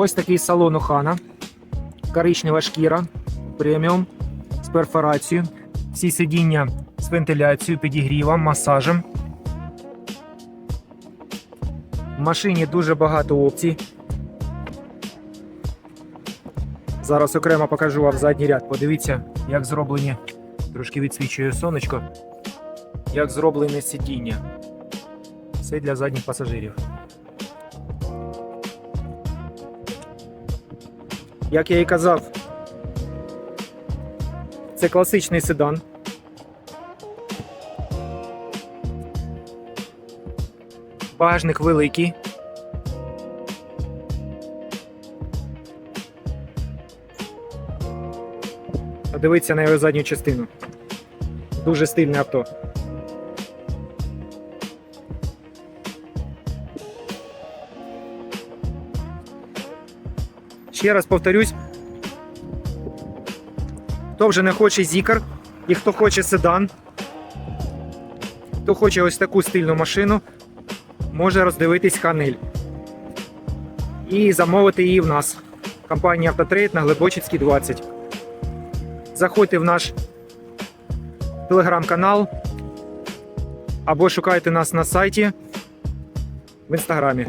Ось такий салон Хана. Коричнева шкіра, преміум з перфорацією. Всі сидіння з вентиляцією, підігрівом, масажем. В машині дуже багато опцій. Зараз окремо покажу вам задній ряд. Подивіться, як зроблені, трошки відсвічує сонечко, як зроблене сидіння. Все для задніх пасажирів. Як я і казав, це класичний седан. Багажник великий. Подивіться на його задню частину. Дуже стильне авто. Ще раз повторюсь. Хто вже не хоче зікар, і хто хоче седан, хто хоче ось таку стильну машину, може роздивитись Ханель. І замовити її в нас. Компанія Автотрейд на Глибочицькій 20. Заходьте в наш телеграм-канал або шукайте нас на сайті в інстаграмі.